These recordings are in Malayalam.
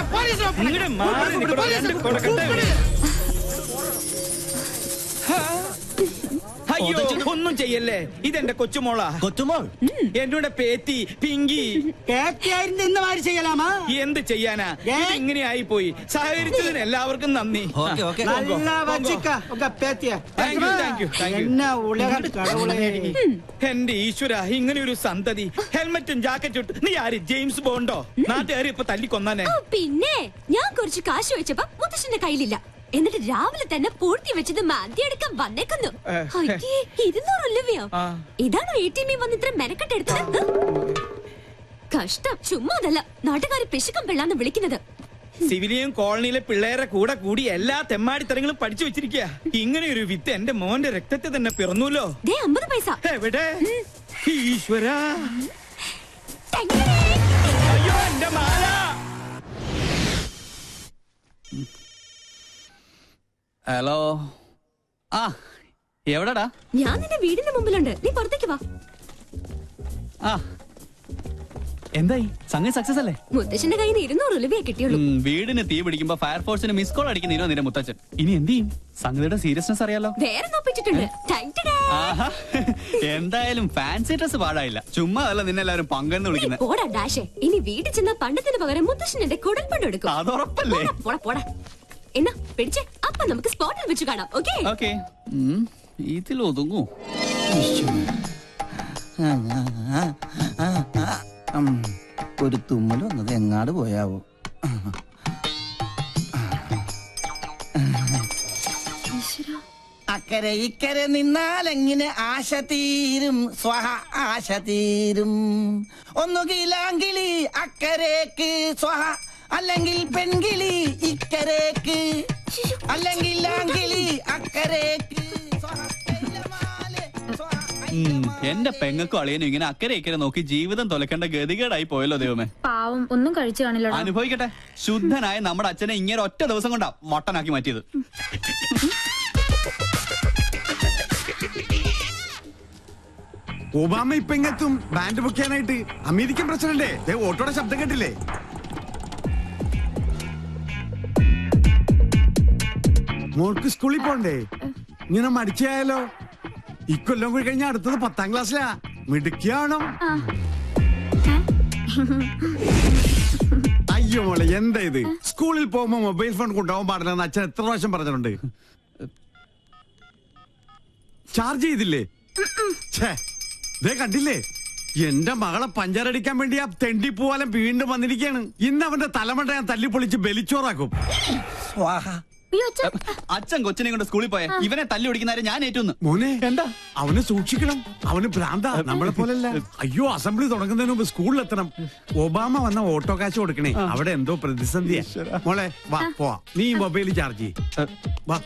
ഇങ്ങട് മാറി നിൽക്കടോ, രണ്ട് കൊടുക്കട്ടെ. അയ്യോ. ഒന്നും ചെയ്യല്ലേ? ഇതെന്റെ കൊച്ചുമോളാ. കൊച്ചുമോൾ? എന്റെ പേത്തി പിങ്കി. മാറി ചെയ്യലാമാ? എന്ത് ചെയ്യാനാ? ഇങ്ങനെ ആയി പോയി സഹകരിച്ചതിന് എല്ലാവർക്കും നന്ദി. എന്റെ ഈശ്വര ഇങ്ങനെ ഒരു സന്തതി. ഹെൽമെറ്റും ജാക്കറ്റും ഇട്ട്. നീ ആര്? ജെയിംസ് ബോണ്ടോ? നാട്ടുകാരി ഇപ്പൊ തല്ലിക്കൊന്നാനെ. പിന്നെ. ഞാൻ കുറച്ച് കാശ് വെച്ചപ്പോ മുത്തശ്ശന്റെ കയ്യിലില്ല. എന്നിട്ട് രാവിലെ തന്നെ പൂഴ്ത്തി വെച്ചത് മാന്തി എടുക്കാൻ വന്നേക്കുന്നു. അയ്യേ, ഇരുന്നൂറ് രൂപയോ ഇതാണ് എ ടി എമ്മിൽ വന്ന് ഇത്ര മെനക്കെട്ടെടുത്തത് കഷ്ടം ചുമ്മാ അതല്ല. നാട്ടുകാര് പിശുക്കം പിള്ളാന്ന് വിളിക്കുന്നത്. സിവിലിയൻ കോളനിയിലെ പിള്ളേരെ കൂടെ കൂടി എല്ലാ തെമ്മാടിത്തരങ്ങളും പഠിച്ചു വെച്ചിരിക്കുക ഇങ്ങനെ ഒരു വിത്ത് എന്റെ മോന്റെ രക്തത്തെ തന്നെ പിറന്നുല്ലോ ദേ അമ്പത് പൈസ. എവിടെ? ഈശ്വര. അയ്യോ എന്റെ മാല. ഹലോ ആ എവിടെടാ? ഞാൻ നിന്റെ വീടിന്റെ മുമ്പിലുണ്ട്. നീ പുറത്തേക്ക് വാ. ആ. എന്തായി? സംഗതി സക്സസ് അല്ലേ? മുത്തശ്ശന്റെ കയ്യിൽ നിന്ന് ഇരുന്നൂറ് രൂപയെ കിട്ടിയുള്ളൂ. ഉം, വീടിന് തീ പിടിക്കുമ്പോ ഫയർഫോഴ്സിന് മിസ് കോൾ അടിക്കുന്നതിനോ നിന്റെ മുത്തച്ഛൻ. ഇനി എന്ത് ചെയ്യും? സംഗതിയുടെ സീരിയസ്നെസ് അറിയാലോ. വേറെ നോപ്പിച്ചിട്ടുണ്ട്. ആഹാ. എന്തായാലും ഫാൻസി ഡ്രസ് പാടായില്ല ചുമ്മാ അല്ല നിന്നെ എല്ലാവരും പങ്കെന്ന് നീ വിളിക്കുന്നത് പോടാ ഡാഷേ. ഇനി വീട്ടിൽ ചെന്ന പണ്ടത്തിന് പകരം മുത്തശ്ശൻ എന്റെ കുടൽപ്പണ്ട് എടുക്കും. അതുറപ്പല്ലേ പോടാ, പോടാ പോടാ. എന്നാ പിടിച്ചേ. അപ്പൊ നമുക്ക് സ്പോട്ടിൽ വെച്ച് കാണാം ഓക്കേ ഓക്കെ ഇതിൽ ഒതുങ്ങൂ. ഒരു തുമ്മൽ വന്നത് എങ്ങാട് പോയാവോ? അക്കരെ ഇക്കരെ നിന്നാൽ എങ്ങനെ ആശ തീരും? സ്വഹ ആശ തീരും. ഒന്നുകിലാങ്കിളി അക്കരേക്ക് സ്വഹ അല്ലെങ്കിൽ പെൺകിളി അല്ലെങ്കിൽ അക്കരേക്ക്. ഉം, എന്റെ പെങ്ങക്കും അളിയനും ഇങ്ങനെ അക്കരെ ഇക്കരെ നോക്കി ജീവിതം തൊലക്കേണ്ട ഗതികേടായി പോയല്ലോ ദൈവമേ. പാവം ഒന്നും കഴിച്ചു കാണില്ല അനുഭവിക്കട്ടെ. ശുദ്ധനായ നമ്മുടെ അച്ഛനെ ഇങ്ങനെ ഒറ്റ ദിവസം കൊണ്ടാ മട്ടനാക്കി മാറ്റിയത്. ഒബാമ ഇപ്പൊ ഇങ്ങെത്തും ബാൻഡ് ബുക്ക് ചെയ്യാനായിട്ട് അമേരിക്കൻ പ്രസിഡന്റ്. ദേ ഓട്ടോയുടെ ശബ്ദം കേട്ടില്ലേ? മോൾക്ക് സ്കൂളിൽ പോണ്ടേ? ഇങ്ങനെ മടിച്ചായാലോ? ഇക്കൊല്ലം കൂടി കഴിഞ്ഞാൽ അടുത്തത് പത്താം ക്ലാസ്സിലാ. മിടുക്കിയാണോ അയ്യോ മോളെ എന്താ ഇത്? സ്കൂളിൽ പോകുമ്പോ മൊബൈൽ ഫോൺ കൊണ്ടുപോകാൻ പാടില്ലെന്ന് അച്ഛൻ എത്ര പ്രാവശ്യം പറഞ്ഞിട്ടുണ്ട്? ചാർജ് ചെയ്തില്ലേ? ഛേ, ദേ കണ്ടില്ലേ? എന്റെ മകളെ പഞ്ചറടിക്കാൻ വേണ്ടി ആ തെണ്ടി പൂവാലം വീണ്ടും വന്നിരിക്കുകയാണ്. ഇന്ന് അവന്റെ തലമുണ്ട ഞാൻ തല്ലിപ്പൊളിച്ച് ബലിച്ചോറാക്കും. സ്വാഹ. അച്ഛൻ കൊച്ചിനെ കൊണ്ട് സ്കൂളിൽ പോയ. ഇവനെ തല്ലി ഓടിക്കുന്നവരെ ഞാൻ ഏറ്റുന്നു മോനെ എന്താ? അവനെ സൂക്ഷിക്കണം. അവന് ഭ്രാന്ത. നമ്മളെ പോലല്ല. അയ്യോ അസംബ്ലി തുടങ്ങുന്നതിന് മുമ്പ് സ്കൂളിലെത്തണം. ഒബാമ വന്ന ഓട്ടോ കാശ് കൊടുക്കണേ. അവിടെ എന്തോ പ്രതിസന്ധിയാ. മോളെ വാ പോവാ. നീ മൊബൈൽ ചാർജ് ചെയ്യ്. വാ.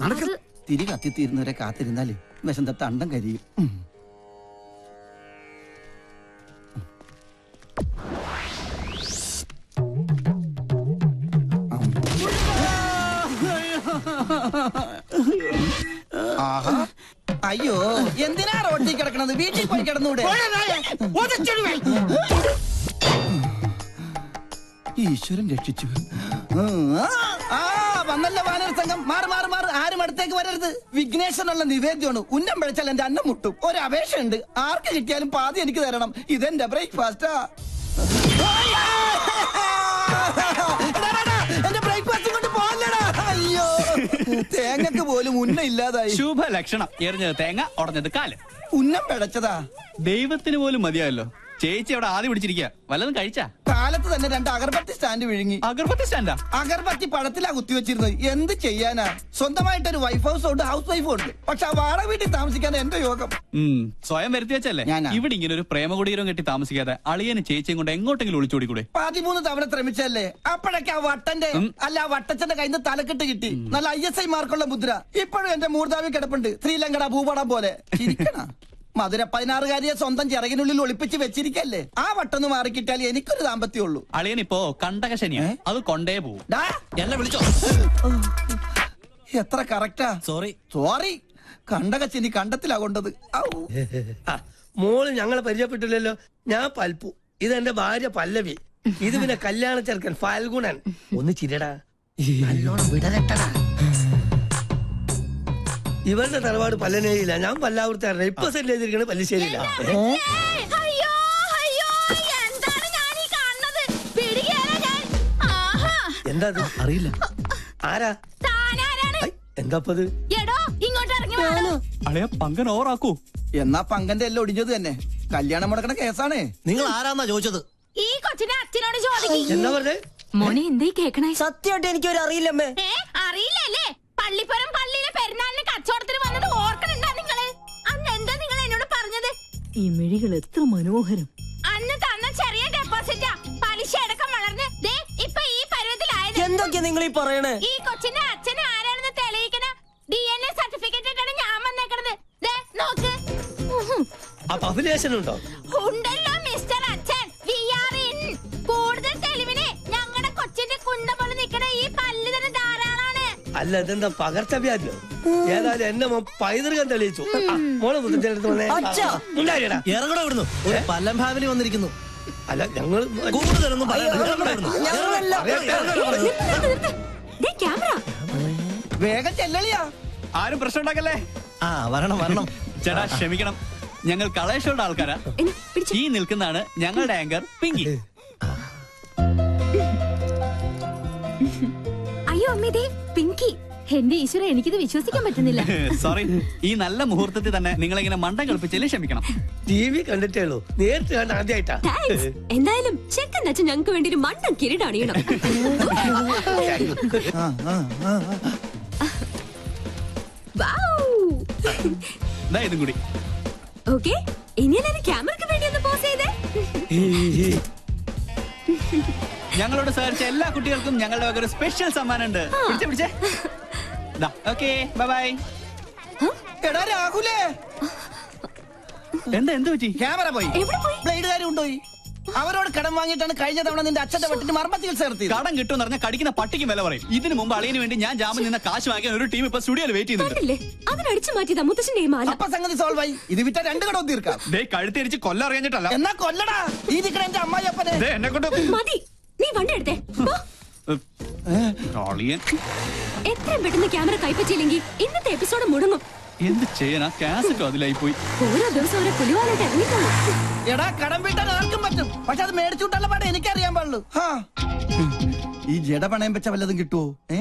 നടക്ക്. തിരി കത്തിത്തീരുന്നവരെ കാത്തിരുന്നാൽ വിശന്ത തണ്ടം കരിയും. ആഹാ. അയ്യോ എന്തിനാ റോട്ടിൽ കിടക്കണത്? വീട്ടിൽ പോയി കിടന്നൂടെ? ഈശ്വരൻ രക്ഷിച്ചു ആ, വന്നല്ല വാനര സംഘം. മാറി മാറി മാറി. ആരും അടുത്തേക്ക് വരരുത്. വിഘ്നേശ്വരനുള്ള നിവേദ്യമാണ്. ഉന്നം പിഴച്ചാൽ എന്റെ അന്നം മുട്ടും. ഒരു അപേക്ഷയുണ്ട്. ആർക്ക് കിട്ടിയാലും പാതി എനിക്ക് തരണം. ഇതെന്റെ ബ്രേക്ക്ഫാസ്റ്റാ. പോലും ഉന്ന ഇല്ലാതായി. ശുഭ ലക്ഷണം എറിഞ്ഞത് തേങ്ങ ഉടഞ്ഞത് കാൽ. ഉന്നം പിഴച്ചതാ ദൈവത്തിന് പോലും മതിയായല്ലോ. ചേച്ചി അവിടെ ആദ്യം പിടിച്ചിരിക്കുക വല്ലതും കഴിച്ചാ? കാലത്ത് തന്നെ രണ്ട് അഗർബത്തി സ്റ്റാൻഡ് വിഴുങ്ങി. അഗർബത്തി സ്റ്റാൻഡാ അഗർബത്തി പഴത്തിലാ കുത്തിവെച്ചിരുന്നത്. എന്ത് ചെയ്യാനാ? സ്വന്തമായിട്ടൊരു വൈഫ് ഹൗസ് ഉണ്ട് ഹൗസ് വൈഫും ഉണ്ട്. പക്ഷെ ആ വാടക വീട്ടിൽ താമസിക്കാൻ എന്റെ യോഗം. ഉം സ്വയം വരുത്തി വെച്ചല്ലേ? ഞാനാ. ഇവിടെ ഇങ്ങനെ ഒരു പ്രേമകുടീരം കെട്ടി താമസിക്കാതെ അളിയന് ചേച്ചിയും കൊണ്ട് എങ്ങോട്ടെങ്കിലും ഒളിച്ചോടിക്കൂടെ? പതിമൂന്ന് തവണ ശ്രമിച്ചല്ലേ? അപ്പോഴൊക്കെ ആ വട്ടന്റെ അല്ല ആ വട്ടച്ചന്റെ കയ്യിൽ നിന്ന് തലക്കെട്ട് കിട്ടി. നല്ല ഐ എസ് ഐ മാർക്കുള്ള മുദ്ര. ഇപ്പോഴും എന്റെ മൂർദാവി കിടപ്പുണ്ട്. ശ്രീലങ്കട ഭൂപടം പോലെ. ചിരിക്കണ? മധുര പതിനാറുകാരിയെ സ്വന്തം ചിറകിനുള്ളിൽ ഒളിപ്പിച്ച് വെച്ചിരിക്കല്ലേ? ആ വട്ടൊന്ന് മാറിക്കിട്ടാൽ എനിക്കൊരു ദാമ്പത്യമുള്ളൂ. അളിയൻ ഇപ്പോ കണ്ടകശനിയാ അത് കൊണ്ടേ പോവും. എന്നെ വിളിച്ചോ? എത്ര കറക്റ്റാ? സോറി. സോറി. കണ്ടക ശനി കണ്ടത്തിലാ കൊണ്ടത്. മോൾ ഞങ്ങളെ പരിചയപ്പെട്ടില്ലല്ലോ. ഞാൻ പൽപ്പു. ഇതെന്റെ ഭാര്യ പല്ലവി. ഇത് പിന്നെ കല്യാണ ചെറുക്കൻ ഫാൽഗുണൻ. ഒന്ന് ചിരടാ നല്ലോണം വിടരട്ടടാ ഇവരുടെ തറവാട് പല്ലനേരിയില്ല ഞാൻ പല്ലാവൂർത്താരുടെ ഇപ്പൊ സെറ്റ് ചെയ്തിരിക്കണത് പല്ലിശ്ശേരിയില്ല അയ്യോ അയ്യോ എന്താണ് ഞാൻ ഈ കാണുന്നത്? പിടികേറാ ഞാൻ. ആഹാ. എന്താ ഇത്? അറിയില്ല. ആരാ? എന്താപ്പത് എടോ ഇങ്ങോട്ട് ഇറങ്ങി വാടോ അളയ പങ്കൻ ഓറാക്കൂ എന്നാ പങ്കന്റെ എല്ലാം ഒടിഞ്ഞത് തന്നെ. കല്യാണം മുടക്കണ കേസാണ്. നിങ്ങൾ ആരാന്നാ ചോദിച്ചത്? ഈ കൊച്ചിനെ അച്ഛനോട് ചോദിക്കും. മോനെ എന്തേ കേക്കണേ? സത്യമായിട്ട് എനിക്കൊരു അറിയില്ലമ്മേ അറിയില്ലല്ലേ? പള്ളിപ്പുറം പള്ളിയിലെ പെരുന്നാളിന് കച്ചവടത്തിന് വന്നത് ഓർക്കണുണ്ടാ നിങ്ങൾ? അന്ന് എന്താ നിങ്ങൾ എന്നോട് പറഞ്ഞത്? ഈ മിഴികൾ എത്ര മനോഹരം. അന്ന് തന്ന ചെറിയ ഡെപ്പോസിറ്റാ പലിശ അടക്കം വളർന്ന് ദേ ഇപ്പൊ ഈ പരുവത്തിലായത്. എന്തൊക്കെയാ നിങ്ങൾ ഈ പറയണേ? ഈ കൊച്ചിന്റെ അച്ഛൻ ആരാണെന്ന് തെളിയിക്കണ ഡി എൻ എ സർട്ടിഫിക്കറ്റ് ഇട്ടാണ് ഞാൻ വന്നേക്കണത്. ദേ നോക്ക്. അപ്പൊ അഭിലേഷൻ ഉണ്ടോ ഉണ്ടല്ലോ. അല്ല ഇതെന്താ പകർച്ചവ്യാധിയോ ഏതായാലും എന്നെ മോൻ പൈതൃകം തെളിയിച്ചു. മോളെ വന്നേ. ഉണ്ടായിടാ ഇറങ്ങണ ഇവിടുന്നു ഒരു പല്ലം ഫാമിലി വന്നിരിക്കുന്നു. അല്ല ഞങ്ങൾ കൂടുതലൊന്നും വേഗം ചെല്ലളിയാ. ആരും പ്രശ്നം ഉണ്ടാക്കല്ലേ? ആ വരണം വരണം. ചേട്ടാ ക്ഷമിക്കണം. ഞങ്ങൾ കളേഷോടെ ആൾക്കാരാ. ഈ നിൽക്കുന്നതാണ് ഞങ്ങളുടെ ആങ്കർ പിങ്കി. അയ്യോ അമ്മേ ദേ പിങ്കി. എന്റെ ഈശ്വര എനിക്കിത് വിശ്വസിക്കാൻ പറ്റുന്നില്ല. സോറി ഈ നല്ല മുഹൂർത്തത്തിൽ തന്നെ നിങ്ങൾ ഇങ്ങനെ മണ്ടം കളിപ്പിച്ചതിൽ ക്ഷമിക്കണം. ടി വി കണ്ടിട്ടേ ഉള്ളൂ. നേരിട്ട് കണ്ട ആദ്യമായിട്ടാ താങ്ക്സ് എന്തായാലും ചെക്കൻ അച്ഛൻ ഞങ്ങൾക്ക് വേണ്ടി ഒരു മണ്ടൻ കിരീടം അണിയണം. ദാ ഇതും കൂടി. ഓക്കെ ഇനി എല്ലാരും ക്യാമറക്ക് വേണ്ടി ഒന്ന് പോസ് ചെയ്തേ. ഞങ്ങളോട് സഹകരിച്ച എല്ലാ കുട്ടികൾക്കും ഞങ്ങളുടെ വക ഒരു സ്പെഷ്യൽ സമ്മാനം ഉണ്ട് പിടിച്ചേ പിടിച്ചേ. ഓക്കെ ബൈ ബൈ എടാ രാഹുലേ. എന്താ എന്ത് പറ്റി? ക്യാമറ പോയി. എവിടെ പോയി? ബ്ലേഡുകാരും കൊണ്ടുപോയി അവരോട് കടം വാങ്ങിയിട്ടാണ് കഴിഞ്ഞ തവണ നിന്റെ അച്ഛന്റെ വെട്ടിന് മർമ്മത്തിൽ ചികിത്സ കടം കിട്ടും പറഞ്ഞാൽ കടിക്കുന്ന പട്ടിക്കും വില പറയും. ഇതിനു മുമ്പ് അളിയന് വേണ്ടി ഞാൻ ജാമ്യം നിന്ന കാശ് വാങ്ങിയ ഒരു ടീം ഇപ്പൊ സ്റ്റുഡിയോയിൽ വെയിറ്റ് ചെയ്യുന്നുണ്ട്. അതിനടിച്ചു മാറ്റിയതാ മുത്തശ്ശന്റെ അപ്പൊ സംഗതി സോൾവ് ആയി. ഇത് വിറ്റ രണ്ട് കടവും തീർക്കാം. ദേ കഴുത്തിരിച്ച് കൊല്ലറിയാഞ്ഞിട്ടല്ല. എന്നാ കൊല്ലടാ. ഈ നിക്കണ എന്റെ അമ്മായി അപ്പനെ. ദേ എന്നെ കൊണ്ട് മതി. വണ്ടി എടുത്തേ എത്രയും പെട്ടെന്ന് ക്യാമറ കൈപ്പറ്റിയില്ലെങ്കിൽ ഇന്നത്തെ എപ്പിസോഡ് മുടങ്ങും. എന്ത് ചെയ്യാനാ കാസറ്റോ അതിലായി പോയി ഓരോ ദിവസം ഓരോ പുലിവാലായിട്ട് ഇറങ്ങിക്കോളൂ. എടാ കടം വീട്ടാൻ ആർക്കും പറ്റും. പക്ഷെ അത് മേടിച്ചുവിട്ടുള്ള പാടെ എനിക്കറിയാൻ പാടുള്ളൂ. ഈ ജട പണയം വെച്ച വല്ലതും കിട്ടുവോ? ഏ?